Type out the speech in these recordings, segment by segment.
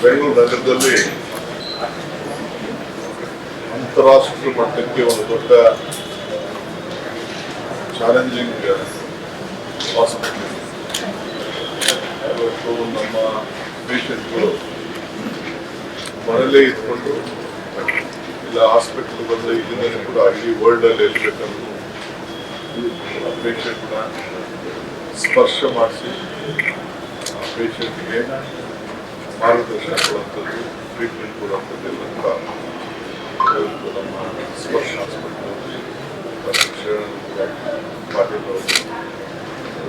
ಬೆಂಗಳೂರು ನಗರದಲ್ಲಿ ಅಂತಾರಾಷ್ಟ್ರೀಯ ಮಟ್ಟಕ್ಕೆ ಒಂದು ದೊಡ್ಡ ಚಾಲೆಂಜಿಂಗ್ ಹಾಸ್ಪಿಟಲ್ ಇವತ್ತು ನಮ್ಮ ಪೇಷಂಟ್ಗಳು ಮನೆಯಲ್ಲೇ ಇದ್ಕೊಂಡು ಇಲ್ಲ ಹಾಸ್ಪಿಟಲ್ ಬಂದ ಇಲ್ಲಿಂದ ಕೂಡ ಇಡೀ ವರ್ಲ್ಡಲ್ಲಿ ಎಲ್ಲಿ ಆ ಪೇಷಂಟ್ನ ಸ್ಪರ್ಶ ಮಾಡಿಸಿ ಆ ಪೇಷಂಟ್ಗೆ ಮಾರ್ಗದರ್ಶನ ಕೊಡುವಂಥದ್ದು ಟ್ರೀಟ್ಮೆಂಟ್ ಕೊಡುವಂಥದ್ದು ಎಲ್ಲ ಕೂಡ ನಮ್ಮ ಸ್ಪರ್ಶ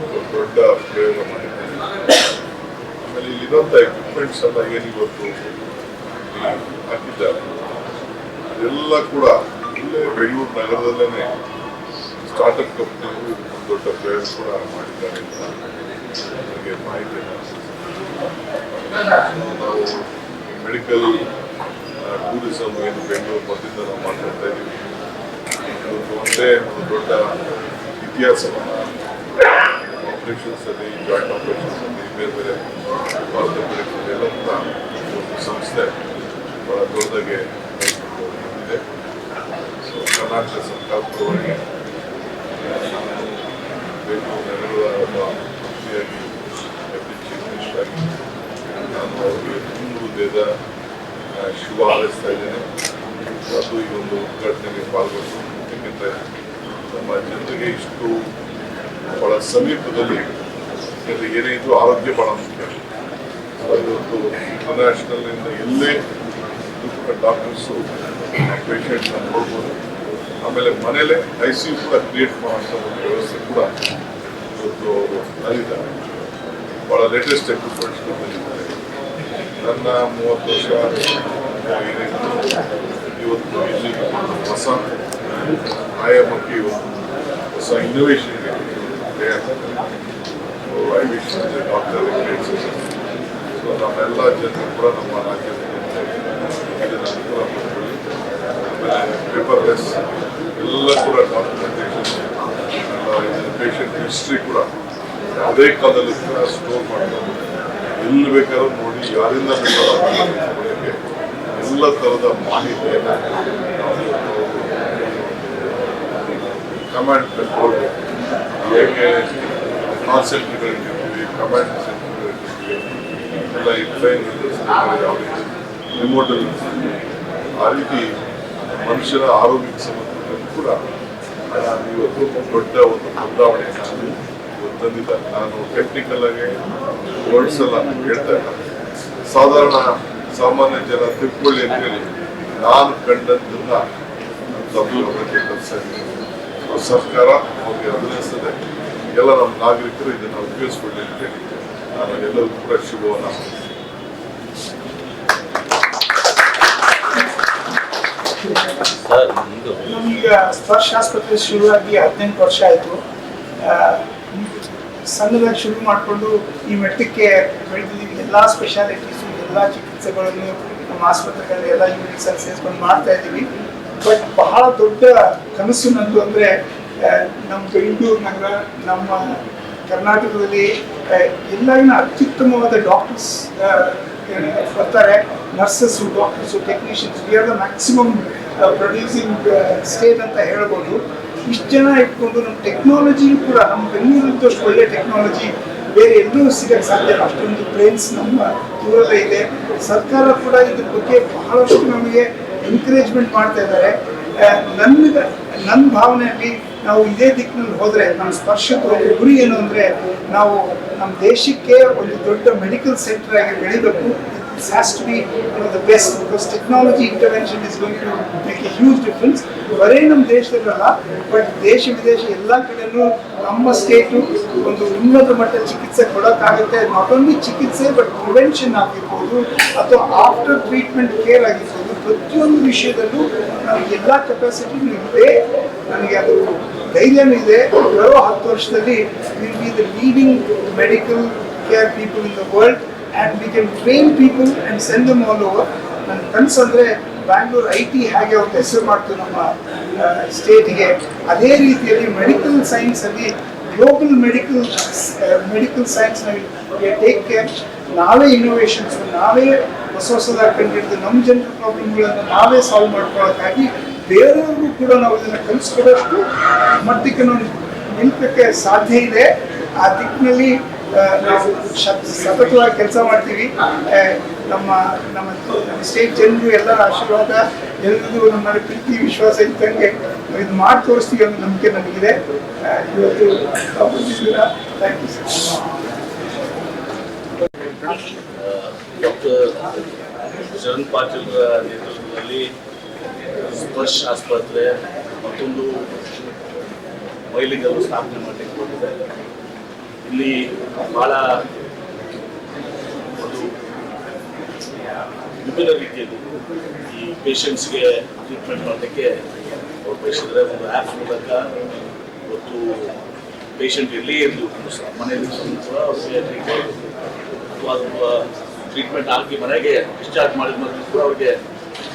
ಒಂದು ದೊಡ್ಡ ಪ್ರಯೋಗ ಮಾಡಿದ್ದಾರೆ. ಆಮೇಲೆ ಇಲ್ಲಿರುವಂಥ ಎಕ್ವಿಪ್ಮೆಂಟ್ಸ್ ಎಲ್ಲ ಏನು ಇವತ್ತು ಇಲ್ಲಿ ಹಾಕಿದ್ದಾರೆ. ಅದೆಲ್ಲ ಕೂಡ ಇಲ್ಲೇ ಬೆಂಗಳೂರು ನಗರದಲ್ಲೇ ಸ್ಟಾರ್ಟಪ್ ಕಂಪ್ನಿಗಳು ಒಂದು ದೊಡ್ಡ ಪ್ರಯೋಗ ಕೂಡ ಮಾಡಿದ್ದಾರೆ ಅಂತ ನನಗೆ ಮಾಹಿತಿ. ನಾವು ಮೆಡಿಕಲ್ ಟೂರಿಸಂ ಏನು ಬೆಂಗಳೂರು ಮೊದಲಿಂದ ನಾವು ಮಾತಾಡ್ತಾ ಇದ್ದೀವಿ. ಇವತ್ತು ಒಂದೇ ಒಂದು ದೊಡ್ಡ ಇತಿಹಾಸವನ್ನು ಆಪರೇಷನ್ಸಲ್ಲಿ ಜಾಯಿಂಟ್ ಆಪರೇಷನ್ಸ್ ಅಲ್ಲಿ ಬೇರೆ ಬೇರೆ ಆರ್ಥೋಪೆಡಿಕ್ಸ್ ಎಲ್ಲ ಕೂಡ ಒಂದು ಸಂಸ್ಥೆ ಬಹಳ ದೊಡ್ಡದಾಗಿ ಇದೆ ಸೊ ಕರ್ನಾಟಕ ಸರ್ಕಾರ ಪರವಾಗಿ ಬೆಂಗಳೂರು ನಗರದ ಒಬ್ಬ ಮಂತ್ರಿಯಾಗಿ ಡೆಪ್ಟಿ ಚೀಫ್ ಮಿನಿಸ್ಟರ್ ಆಗಿ ನಾನು ಅವರಿಗೆ ಹೃದಯದ ಆ, ಶುಭ ಹಾರೈಸ್ತಾ ಇದ್ದೇನೆ ಅದು ಈ ಒಂದು ಉದ್ಘಾಟನೆಗೆ ಪಾಲ್ಗೊಂಡು ಯಾಕೆಂದರೆ ನಮ್ಮ ಜನರಿಗೆ ಇಷ್ಟು ಬಹಳ ಸಮೀಪದಲ್ಲಿ ಏನೇ ಇದ್ರೂ ಆರೋಗ್ಯ ಬಹಳ ಮುಖ್ಯ. ಇವತ್ತು ಇಂಟರ್ನ್ಯಾಷನಲ್ನಿಂದ ಎಲ್ಲೇ ಡಾಕ್ಟರ್ಸು ಪೇಷಂಟ್ನ ನೋಡ್ಬೋದು. ಆಮೇಲೆ ಮನೆಯಲ್ಲೇ ಐ ಸಿ ಯು ಕೂಡ ಕ್ರಿಯೇಟ್ ಮಾಡುವಂಥ ಒಂದು ವ್ಯವಸ್ಥೆ ಕೂಡ ಇವತ್ತು ಅಲ್ಲಿದ್ದಾರೆ ಭಾಳ ಲೇಟೆಸ್ಟ್ ಎಕ್ವಿಪ್ಮೆಂಟ್ಸ್ ನನ್ನ ಮೂವತ್ತು ವರ್ಷ ಇವತ್ತು ಇಲ್ಲಿ ಹೊಸ, ಆಯಾಮಕ್ಕೆ ಇವತ್ತು ಹೊಸ ಇನ್ನೋವೇಷನ್ಗೆ ಐ ವಿಶ್ ಡಾಕ್ಟರ್ ಸೊ ನಮ್ಮೆಲ್ಲ ಜನರು ಕೂಡ ನಮ್ಮ ರಾಜ್ಯದ ಅನುಕೂಲ ಮಾಡ್ಕೊಳ್ಳಿ ಪೇಪರ್ಲೆಸ್ ಎಲ್ಲ ಕೂಡ ಡಾಕ್ಯುಮೆಂಟೇಷನ್ ಪೇಷಂಟ್ ಹಿಸ್ಟ್ರಿ ಕೂಡ ಯಾವುದೇ ಕಾಲದಲ್ಲಿ ಕೂಡ ಸ್ಟೋರ್ ಮಾಡ್ಕೊಂಡು ಎಲ್ಲಿ ಬೇಕಾದ್ರೂ ತಗೊಳ್ಳೋಕ್ಕೆ ಎಲ್ಲ ಥರದ ಮಾಹಿತಿಯನ್ನು ಕಮಾಂಡ್ ಕಂಟ್ರೋಲ್ ಹೇಗೆ ಕಾಲ್ ಸೆಂಟರ್ಗಳಿಟ್ಟಿರ್ತೀವಿ ಕಮಾಂಡ್ ಸೆಂಟರ್ಗಳಿಟ್ಟಿರ್ತೀವಿ ಎಲ್ಲ ಆ ರೀತಿ ಮನುಷ್ಯರ ಆರೋಗ್ಯಕ್ಕೆ ಸಂಬಂಧಪಟ್ಟಂತೆ ಕೂಡ ನಾನು ಇವತ್ತು ದೊಡ್ಡ ಒಂದು ಬದಲಾವಣೆ. ತಂದಿದ್ದಾರೆ ನಾನು ಟೆಕ್ನಿಕಲ್ ಆಗಿ ವರ್ಡ್ಸ್ ಎಲ್ಲ ಹೇಳ್ತಾ ಇಲ್ಲ ಸಾಧಾರಣ ಸಾಮಾನ್ಯ ಜನ ತಿಳ್ಕೊಳ್ಳಿ ಅಂತ ಹೇಳಿ ನಾನು ಕಂಡದ್ದನ್ನ ತಪ್ಪುಗಳಿಗೆ ಕಲಿಸ್ತಾ ಇದ್ದೀನಿ ಸೊ ಸರ್ಕಾರ ಅವ್ರಿಗೆ ಅಭಿನಯಿಸ್ತದೆ ಎಲ್ಲ ನಮ್ಮ ನಾಗರಿಕರು ಇದನ್ನು ಉಪಯೋಗಿಸ್ಕೊಳ್ಳಿ ಅಂತ ಹೇಳಿ ನಾನು ಎಲ್ಲರಿಗೂ ಕೂಡ ಶುಭವನ್ನು ನಮೀಗ ಸ್ಪರ್ಶ ಆಸ್ಪತ್ರೆ ಶುರುವಾಗಿ ಹದಿನೆಂಟು ವರ್ಷ ಆಯಿತು. ಸಣ್ಣದಾಗಿ ಶುರು ಮಾಡಿಕೊಂಡು ಈ ಮಟ್ಟಕ್ಕೆ ಬೆಳೆದಿದ್ದೀವಿ. ಎಲ್ಲ ಸ್ಪೆಷಾಲಿಟೀಸು ಎಲ್ಲ ಚಿಕಿತ್ಸೆಗಳನ್ನು ನಮ್ಮ ಆಸ್ಪತ್ರೆಗಳಲ್ಲಿ ಎಲ್ಲ ಯೂನಿಟ್ಸಲ್ಲಿ ಸೇರಿಸ್ಕೊಂಡು ಮಾಡ್ತಾ ಇದ್ದೀವಿ. ಬಟ್ ಬಹಳ ದೊಡ್ಡ ಕನಸು ನಂದು ಅಂದರೆ ನಮ್ಮ ಬೆಂಗಳೂರು ನಗರ, ನಮ್ಮ ಕರ್ನಾಟಕದಲ್ಲಿ ಎಲ್ಲರಿಗಿನ ಅತ್ಯುತ್ತಮವಾದ ಡಾಕ್ಟರ್ಸ್ ಬರ್ತಾರೆ. Nurses doctors technicians we are the maximum producing state ಅಂತ ಹೇಳ್ಬೋದು. ಇಷ್ಟು ಜನ ಇಟ್ಕೊಂಡು ನಮ್ಮ ಟೆಕ್ನಾಲಜಿ ಕೂಡ ನಮ್ಮ ಬೆಂಗಳೂರಿದ್ದಷ್ಟು ಒಳ್ಳೆ ಟೆಕ್ನಾಲಜಿ ಬೇರೆ ಎಲ್ಲೂ ಸಿಗಕ್ಕೆ ಸಾಧ್ಯ. ಅಷ್ಟೊಂದು ಪ್ಲೇನ್ಸ್ ನಮ್ಮ ದೂರದ ಇದೆ. ಸರ್ಕಾರ ಕೂಡ ಇದ್ರ ಬಗ್ಗೆ ಬಹಳಷ್ಟು ನಮಗೆ ಎನ್ಕರೇಜ್ಮೆಂಟ್ ಮಾಡ್ತಾ ಇದ್ದಾರೆ. ನನ್ನ ನನ್ನ ಭಾವನೆಯಲ್ಲಿ ನಾವು ಇದೇ ದಿಕ್ಕಿನಲ್ಲಿ ಹೋದರೆ ನಮ್ಮ ಸ್ಪರ್ಶಕ್ಕೆ ಗುರಿ ಏನು ಅಂದರೆ, ನಾವು ನಮ್ಮ ದೇಶಕ್ಕೆ ಒಂದು ದೊಡ್ಡ ಮೆಡಿಕಲ್ ಸೆಂಟರ್ ಆಗಿ ಬೆಳಿಬೇಕು. It's has to be you know, the best because technology intervention is going to make a huge difference ಬರೀ ನಮ್ಮ ದೇಶದಲ್ಲ ಬಟ್ ದೇಶ ವಿದೇಶ ಎಲ್ಲ ಕಡೆನೂ ನಮ್ಮ ಸ್ಟೇಟು ಒಂದು ಉನ್ನತ ಮಟ್ಟದ ಚಿಕಿತ್ಸೆ ಕೊಡೋಕ್ಕಾಗುತ್ತೆ. ನಾಟ್ ಓನ್ಲಿ ಚಿಕಿತ್ಸೆ ಬಟ್ ಪ್ರಿವೆನ್ಷನ್ ಆಗಿರ್ಬೋದು ಅಥವಾ ಆಫ್ಟರ್ ಟ್ರೀಟ್ಮೆಂಟ್ ಕೇರ್ ಆಗಿರ್ಬೋದು. ಪ್ರತಿಯೊಂದು ವಿಷಯದಲ್ಲೂ ನಮಗೆ ಎಲ್ಲ ಕೆಪಾಸಿಟಿನೂ ಇದೆ. ನನಗೆ ಅದು ಧೈರ್ಯನೂ ಇದೆ. ಬರೋ ಹತ್ತು ವರ್ಷದಲ್ಲಿ will be the leading medical care people in the world and we can train people and send them all over ನನ್ನ ಕನಸು ಅಂದರೆ ಬ್ಯಾಂಗ್ಳೂರ್ ಐ ಟಿ ಹೇಗೆ ಒಂದು ಹೆಸರು ಮಾಡ್ತು ನಮ್ಮ ಸ್ಟೇಟಿಗೆ ಅದೇ ರೀತಿಯಲ್ಲಿ ಮೆಡಿಕಲ್ ಸೈನ್ಸಲ್ಲಿ ಗ್ಲೋಬಲ್ ಮೆಡಿಕಲ್ ಮೆಡಿಕಲ್ ಸೈನ್ಸ್ನಲ್ಲಿ ಟೇಕ್ ಕೇರ್ ನಾವೇ ಇನೋವೇಷನ್ಸ್ ನಾವೇ ಹೊಸ ಹೊಸದಾಗಿ ಕಂಡಿಡಿದು ನಮ್ಮ ಜನರ ಪ್ರಾಬ್ಲಮ್ಗಳನ್ನು ನಾವೇ ಸಾಲ್ವ್ ಮಾಡ್ಕೊಳ್ಳೋಕ್ಕಾಗಿ ಬೇರೆಯವ್ರಿಗೂ ಕೂಡ ನಾವು ಇದನ್ನು ಕಲಿಸ್ಕೊಡೋಷ್ಟು ಮಟ್ಟಕ್ಕೆ ನಾವು ನಿಲ್ಪಕ್ಕೆ ಸಾಧ್ಯ ಇದೆ. ಆ ದಿಕ್ಕಿನಲ್ಲಿ ನಾವು ಸತತವಾಗಿ ಕೆಲಸ ಮಾಡ್ತೀವಿ. ನಮ್ಮ ನಮ್ಮ ನಮ್ಮ ಸ್ಟೇಟ್ ಜನರು ಎಲ್ಲರ ಆಶೀರ್ವಾದ ಎಲ್ಲರಿಗೂ ನಮ್ಮ ಪ್ರೀತಿ, ವಿಶ್ವಾಸ ಇದ್ದಂಗೆ ಇದು ಮಾಡಿ ತೋರಿಸ್ತೀವಿ ಅನ್ನೋ ನಂಬಿಕೆ ನನಗಿದೆ ಇವತ್ತು thank you doctor Sharan Patil ನೇತೃತ್ವದಲ್ಲಿ ಸ್ಪರ್ಶ ಆಸ್ಪತ್ರೆ ಮತ್ತೊಂದು ಮೈಲಿಗಲ್ಲು ಸ್ಥಾಪನೆ ಮಾಡಲಿಕ್ಕೆ ಹೋಗಿದೆ ಇಲ್ಲಿ ಬಹಳ ಒಂದು ವಿಭಿನ್ನ ರೀತಿಯಲ್ಲಿ ಈ ಪೇಷಂಟ್ಸ್ಗೆ ಟ್ರೀಟ್ಮೆಂಟ್ ಮಾಡೋದಕ್ಕೆ ಅವ್ರು ಬಯಸಿದ್ರೆ ಒಂದು ಆ್ಯಪ್ ಮೂಲಕ ಇವತ್ತು ಪೇಷಂಟ್ ಎಲ್ಲಿ ಇರಲಿ ಮನೆಯಲ್ಲಿ ಕೂಡ ಅವ್ರಿಗೆ ಟ್ರೀಟ್ಮೆಂಟ್ ಅಥವಾ ಅದು ಟ್ರೀಟ್ಮೆಂಟ್ ಹಾಕಿ ಮನೆಗೆ ಡಿಸ್ಚಾರ್ಜ್ ಮಾಡಿದ ಕೂಡ ಅವ್ರಿಗೆ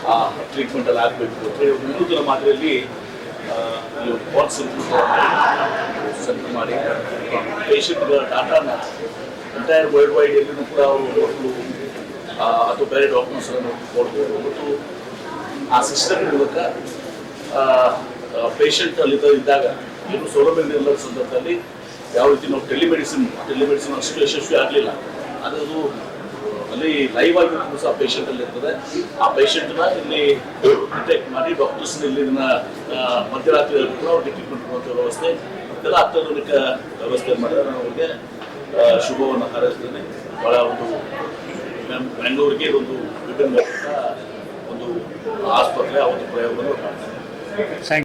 ಆ ಟ್ರೀಟ್ಮೆಂಟ್ ಅಲ್ಲಿ ಆಗಬೇಕು. ಅಂತ ಹೇಳಿ ಮಾದರಿಯಲ್ಲಿ ಪಾಲ್ಸ್ ಸೆಂಟರ್ ಮಾಡಿ ಪೇಷಂಟ್ಗಳ ಡಾಟಾನ ಎಂಟೈರ್ ವರ್ಲ್ಡ್ ವೈಡ್ ಎಲ್ಲಿನೂ ಕೂಡ ಅವರು ಮಕ್ಕಳು ಅಥವಾ ಬೇರೆ ಡಾಕ್ಯುಮೆಂಟ್ಸ್ಗಳನ್ನು ಕೊಡ್ಬೋದು ಮತ್ತು ಆ ಸಿಸ್ಟಮ್ ಮೂಲಕ ಪೇಷಂಟ್ ಅಲ್ಲಿ ಇದ್ದಾಗ ಏನು ಸೌಲಭ್ಯ ಇಲ್ಲದ ಸಂದರ್ಭದಲ್ಲಿ ಯಾವ ರೀತಿ ನಾವು ಟೆಲಿಮೆಡಿಸಿನ್ ಟೆಲಿಮೆಡಿಸಿನ್ ಅಷ್ಟು ಯಶಸ್ವಿ ಆಗಲಿಲ್ಲ. ಅದು ಅದು ಅಲ್ಲಿ ಲೈವ್ ಆಗಿ ಸಹ ಪೇಷಂಟ್ ಅಲ್ಲಿ ಇರ್ತದೆ. ಆ ಪೇಷಂಟ್ನ ಇಲ್ಲಿ ಡಿಟೆಕ್ಟ್ ಮಾಡಿ ಡಾಕ್ಟರ್ಸ್ ಇಲ್ಲಿ ಇದನ್ನ ಆ, ಮಧ್ಯರಾತ್ರಿ ಅವ್ರಿಗೆ ಟ್ರೀಟ್ಮೆಂಟ್ ಕೊಡುವಂಥ ವ್ಯವಸ್ಥೆ. ಇದೆಲ್ಲ ಅತ್ಯಾಧುನಿಕ ವ್ಯವಸ್ಥೆ ಮಾಡಿದ್ರೆ ನಾನು ಅವ್ರಿಗೆ ಶುಭವನ್ನು ಹಾರೈಸ್ತೇನೆ. ಬಹಳ ಒಂದು ಬೆಂಗಳೂರಿಗೆ ಒಂದು ವಿಭಿನ್ನ ಒಂದು ಆಸ್ಪತ್ರೆ ಆ ಒಂದು ಪ್ರಯೋಗವನ್ನು